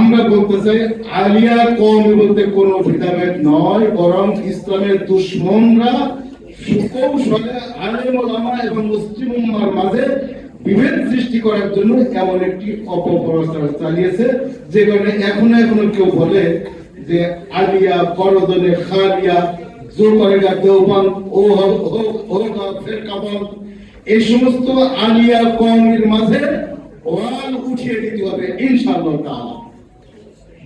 আমরা বলতে চাই, আলিয়া কম বলতে কোনো ভেদাভেদ নয়, বরং ইসলামের দুশ্মনরা সুকৌশলে এবং মাঝে বিভেদ সৃষ্টি করার জন্য এমন একটি অপপ্রচার চালিয়েছে, যে কারণে এখনও এখনও কেউ বলে যে আলিয়া, করদনে খালিয়া জো করেগা দেওবান ও হোগা এই সমস্ত আলিয়া কমের মাঝে ওয়াল উঠিয়ে দিতে হবে, ইনশাআল্লাহ তাআলা।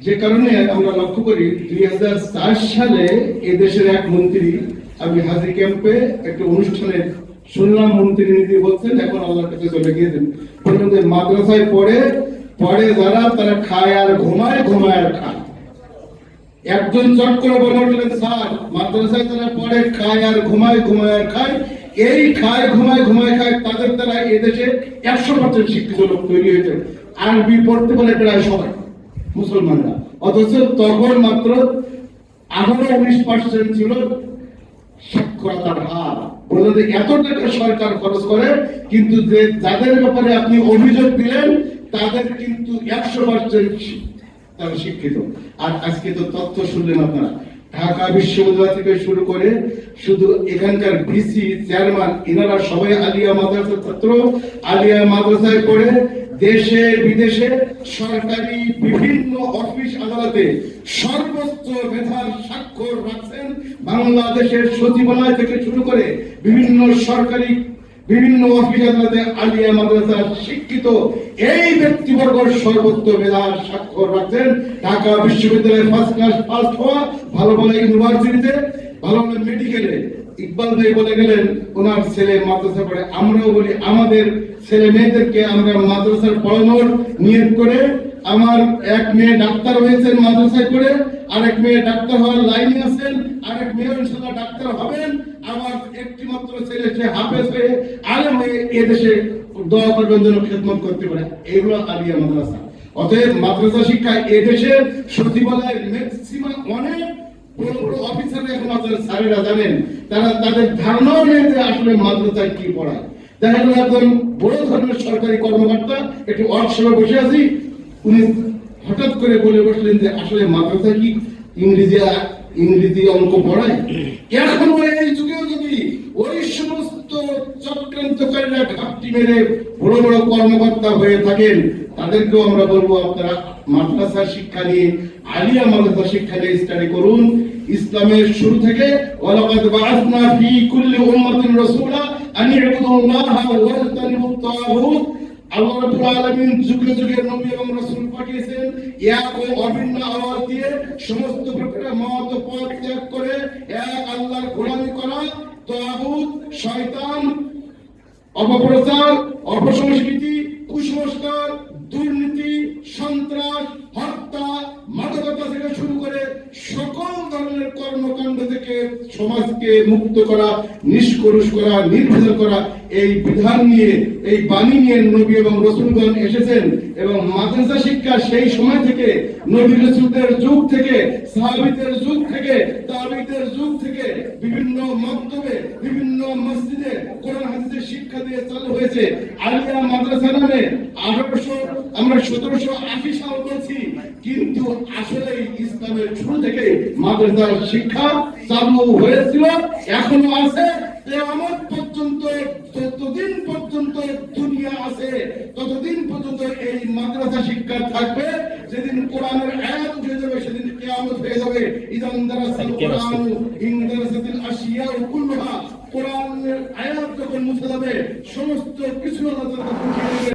যে কারণে আমরা লক্ষ্য করি দুই সালে এদেশের এক মন্ত্রী আমি হাজি ক্যাম্পে একটা অনুষ্ঠানে শুনলাম মন্ত্রী নীতি বলছেন, এখন আল্লাহর কাছে চলে গিয়েছেন। মাদ্রাসায় পড়ে পড়ে যারা, তারা খায় আর ঘুমায় ঘুমায় আর খায়। একজন চট করে বলে উঠলেন, স্যার, মাদ্রাসায় তারা পড়ে, খায় আর ঘুমায় ঘুমায় আর খায়, এই খায়, ঘুমায় ঘুমায় খায়, তাদের দ্বারা এদেশে একশো পার্সেন্ট শিক্ষিত লোক তৈরি হয়েছে। আরবি পড়তে বলে প্রায় সবাই। মুসলমানরা। অথচ তখন মাত্র আঠারো উনিশ পার্সেন্ট ছিল সাক্ষরতার হার। বলতে এত টাকা সরকার খরচ করে, কিন্তু যে যাদের ব্যাপারে আপনি অভিযোগ দিলেন, তাদের কিন্তু একশো পার্সেন্ট তারা শিক্ষিত। আর আজকে তো তথ্য শুনলেন আপনারা। ঢাকা বিশ্ববিদ্যালয় থেকে শুরু করে শুধু এখানকার ভিসি চেয়ারম্যান এনারা সবাই আলিয়া মাদ্রাসার ছাত্র, আলিয়া মাদ্রাসায় পড়ে দেশে, বিদেশে সরকারি বিভিন্ন অফিস আদালতে সর্বোচ্চ মেধার স্বাক্ষর রাখছেন। বাংলাদেশের সচিবালয় থেকে শুরু করে বিভিন্ন সরকারি বিভিন্ন অফিস আলিয়া মাদ্রাসার শিক্ষিত এই ব্যক্তিবর্গ সর্বোচ্চ মেধার স্বাক্ষর রাখছেন। ঢাকা বিশ্ববিদ্যালয়ে ফার্স্ট ক্লাস পাস হওয়া, ভালো ভালো ইউনিভার্সিটিতে ভালো ভালো মেডিকেলে ইকবাল ভাই বলে গেলেন, ওনার ছেলে মাদ্রাসা পড়ে, আমরাও বলি, আমাদের ছেলে মেয়েদেরকে আমরা মাদ্রাসার পড়ানোর নিয়ত করে, আমার এক মেয়ে ডাক্তার হয়েছেন মাদ্রাসায় পড়ে, আরেক মেয়ে ডাক্তার হওয়ার লাইনে আছেন, আরেক মেয়ে ইনশাআল্লাহ ডাক্তার হবেন। আমার একটি মাত্র ছেলে, সে হাফেজ হয়ে আলেম হয়ে এদেশে দোয়া করবেন যেন খেদমত করতে পারে। আলিয়া মাদ্রাসা। অতএব মাদ্রাসা সচিবালয়ের ম্যাক্সিমাম অনেক বড় বড় অফিসার এখন স্যারেরা জানেন, তারা তাদের ধারণাও নেই যে আসলে মাদ্রাসায় কি পড়ায়। দেখা গেল একজন বড় ধরনের সরকারি কর্মকর্তা, একটি ওয়ার্কশপে বসে আছি, উনি হঠাৎ করে বলে বসলেন যে আসলে মাদ্রাসায় কি ইংরেজি ইংরেজি অঙ্ক পড়ায়, এখন এই যুগেও যদি ওই সমস্ত চক্রান্তকারীরা ঘাপটি মেরে বড় বড় কর্মকর্তা হয়ে থাকেন, তাদেরকেও আমরা বলব আপনারা মাদ্রাসা শিক্ষা নিয়ে, আলিয়া মাদ্রাসা শিক্ষা নিয়ে স্টাডি করুন। ইসলামের শুরু থেকে ওয়ালাকাদ বাআসনা ফি কুল্লি উম্মাতিন রাসূলা আন ইবুদুল্লাহা ওয়া তাগুত। আল্লাহ রাব্বুল আলামিন যুগে যুগে নবী এবং রাসূল পাঠিয়েছেন। এক ও অভিন্ন আওয়াজ দিয়ে সমস্ত প্রকার মত পথ ত্যাগ করে এক আল্লাহর গোলামি করা তাগুত শয়তান অপপ্রচার অপসংস্কৃতি কুসংস্কার দুর্নীতি সন্ত্রাস হত্যা মাদকতা থেকে শুরু করে সকল ধরনের কর্মকাণ্ড থেকে সমাজকে মুক্ত করা নিষ্করুষ করা নির্ভেজাল করা, এই বিধান নিয়ে, এই বাণী নিয়ে নবী এবং রসুলগণ এসেছেন এবং মাদ্রাসা শিক্ষা সেই সময় থেকে, নবী রসুলদের যুগ থেকে, সাহাবিদের যুগ থেকে, তাবিদের যুগ থেকে, বিভিন্ন মাধ্যমে বিভিন্ন মসজিদে কোরআন হাদিসের শিক্ষা দিয়ে চালু হয়েছে। আলিয়া মাদ্রাসা নামে আঠারোশো, আমরা সতেরোশো আশি সাল বলছি। কিন্তু আসলে ইসলামের শুরু থেকে মাদ্রাসার শিক্ষা চালু হয়েছিল এখনও আছে। কেয়ামত পর্যন্ত যতদিন পর্যন্ত দুনিয়া আছে ততদিন পর্যন্ত এই মাদ্রাসা শিক্ষা থাকবে। যেদিন কোরআনের আয়াত উঠে যাবে সেদিন কেয়ামত হয়ে যাবে। ইদান দারাসাল কোরআন ইনদারাসাতিল আশিয়া কুল্লুহা। কোরআনের আয়াত যখন মুছে যাবে সমস্ত কিছু আল্লাহ তাআলা